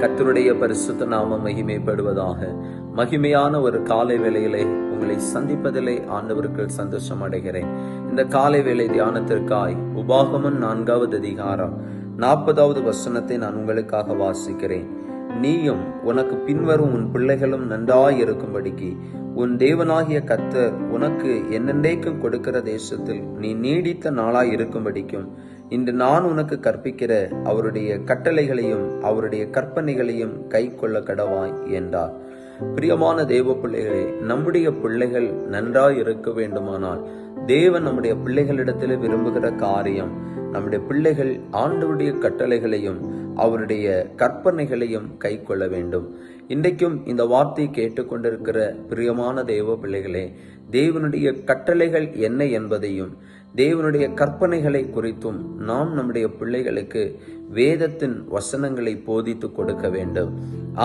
கத்தருடைய பரிசுத்த நாம மகிமைப்படுவதாக. மகிமையான ஒரு காலை வேளையிலே உங்களை சந்திப்பதிலே ஆண்டவருக்கு சந்தோஷம் அடைகிறேன். இந்த காலை வேளை தியானத்திற்காய் உபாகமன் நான்காவது அதிகாரம் நாற்பதாவது வசனத்தை நான் உங்களுக்காக வாசிக்கிறேன். நீயும் உனக்கு பின்வரும் உன் பிள்ளைகளும் நன்றாய் இருக்கும்படிக்கு உன் தேவனாகிய கத்தர் உனக்கு என்னென்றைக்கும் கொடுக்கிற தேசத்தில் நீ நீடித்த நாளாய் இருக்கும்படிக்கும் இன்று நான் உனக்கு கற்பிக்கிற அவருடைய கட்டளைகளையும் அவருடைய கற்பனைகளையும் கை கொள்ள கடவாய் என்றார். பிரியமான தேவ பிள்ளைகளே நம்முடைய பிள்ளைகள் நன்றாய் இருக்க வேண்டுமானால் தேவன் நம்முடைய பிள்ளைகளிடத்தில் விரும்புகிற காரியம் நம்முடைய பிள்ளைகள் ஆண்டவருடைய கட்டளைகளையும் அவருடைய கற்பனைகளையும் கை கொள்ள வேண்டும். இன்றைக்கும் இந்த வார்த்தையை கேட்டுக்கொண்டிருக்கிற பிரியமான தேவ பிள்ளைகளே தேவனுடைய கட்டளைகள் என்ன என்பதையும் தேவனுடைய கற்பனைகளை குறித்தும் நாம் நம்முடைய பிள்ளைகளுக்கு வேதத்தின் வசனங்களை போதித்து கொடுக்க வேண்டும்.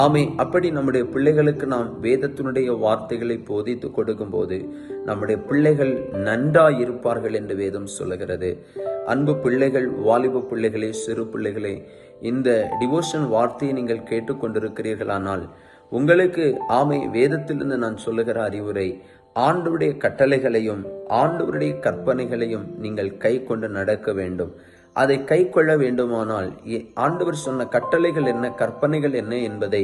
ஆமை அப்படி நம்முடைய பிள்ளைகளுக்கு நாம் வேதத்தினுடைய வார்த்தைகளை போதித்து கொடுக்கும்போது நம்முடைய பிள்ளைகள் நன்றாய் இருப்பார்கள் என்று வேதம் சொல்லுகிறது. அன்பு பிள்ளைகள் வாலிப பிள்ளைகளே சிறு பிள்ளைகளே இந்த டிவோஷன் வார்த்தையை நீங்கள் கேட்டுக்கொண்டிருக்கிறீர்களானால் உங்களுக்கு ஆமை வேதத்திலிருந்து நான் சொல்லுகிற அறிவுரை ஆண்டவருடைய கட்டளைகளையும் ஆண்டவருடைய கற்பனைகளையும் நீங்கள் கை கொண்டு நடக்க வேண்டும். அதை கை கொள்ள வேண்டுமானால் ஆண்டவர் சொன்ன கட்டளைகள் என்ன கற்பனைகள் என்ன என்பதை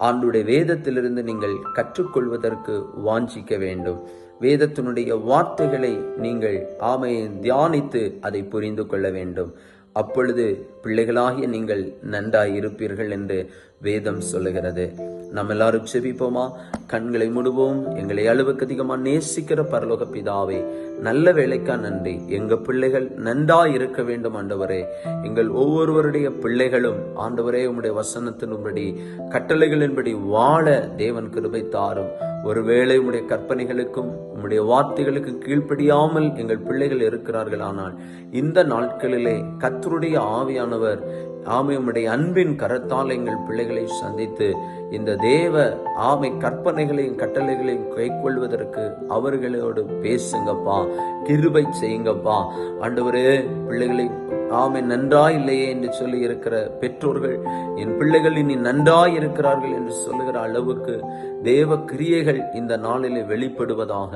ஆண்டுடைய வேதத்திலிருந்து நீங்கள் கற்றுக்கொள்வதற்கு வாஞ்சிக்க வேண்டும். வேதத்தினுடைய வார்த்தைகளை நீங்கள் ஆமையை தியானித்து அதை புரிந்து கொள்ள வேண்டும். அப்பொழுது பிள்ளைகளாகிய நீங்கள் நன்றாய் இருப்பீர்கள் என்று வேதம் சொல்லுகிறது. நம்ம எல்லாரும் செபிப்போமா? கண்களை முடுவோம். எங்களை அளவுக்கு அதிகமா நேசிக்கிற பரலோக பிதாவே நல்ல வேலைக்கா நன்றி. எங்க பிள்ளைகள் நன்றா இருக்க வேண்டும் ஆண்டவரே. எங்கள் ஒவ்வொருவருடைய பிள்ளைகளும் ஆண்டவரே உம்முடைய வசனத்தின்படி கட்டளைகளின்படி வாழ தேவன் கிருபை தாரும். ஒருவேளை உம்முடைய கற்பனைகளுக்கும் உம்முடைய வார்த்தைகளுக்கும் கீழ்ப்படியாமல் எங்கள் பிள்ளைகள் இருக்கிறார்கள் ஆனால் இந்த நாட்களிலே கத்தருடைய ஆவியானவர் ஆமை உம்முடைய அன்பின் கரத்தால் எங்கள் பிள்ளைகளை சந்தித்து இந்த தேவ ஆமை கற்பனை கற்பனைகளையும் கட்டளைகளையும் கைக்கொள்வதற்கு அவர்களோடு பேசுங்கப்பா கிருபை செய்யுங்கப்பா. ஆண்டவரே பிள்ளைகளை ஆமை நன்றாய் இல்லையே என்று சொல்லி இருக்கிற பெற்றோர்கள் என் பிள்ளைகள் இனி நன்றாய் இருக்கிறார்கள் என்று சொல்லுகிற அளவுக்கு தேவ கிரியைகள் இந்த நாளிலே வெளிப்படுவதாக.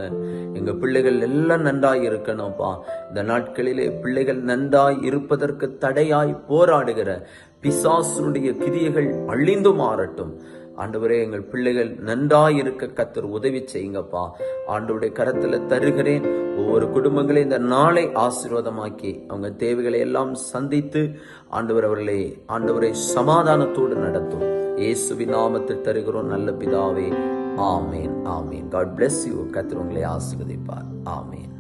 எங்க பிள்ளைகள் எல்லாம் நன்றாய் இருக்கணும்ப்பா. இந்த நாட்களிலே பிள்ளைகள் நன்றாய் இருப்பதற்கு தடையாய் போராடுகிற பிசாசுடைய கிரியைகள் அழிந்து மாறட்டும். ஆண்டவரே எங்கள் பிள்ளைகள் நன்றாயிருக்க கத்தர் உதவி செய்யுங்கப்பா. ஆண்டவருடைய கரத்துல தருகிறேன். ஒவ்வொரு குடும்பங்களையும் இந்த நாளை ஆசீர்வாதமாக்கி அவங்க தேவைகளை எல்லாம் சந்தித்து ஆண்டவர் அவர்களை ஆண்டவரை சமாதானத்தோடு நடத்தும். இயேசுவின் நாமத்தில் தருகிறோம் நல்ல பிதாவே. ஆமேன் ஆமேன். காட் பிளஸ் யூ கத்தர் உங்களை ஆசீர்வதிப்பார். ஆமேன்.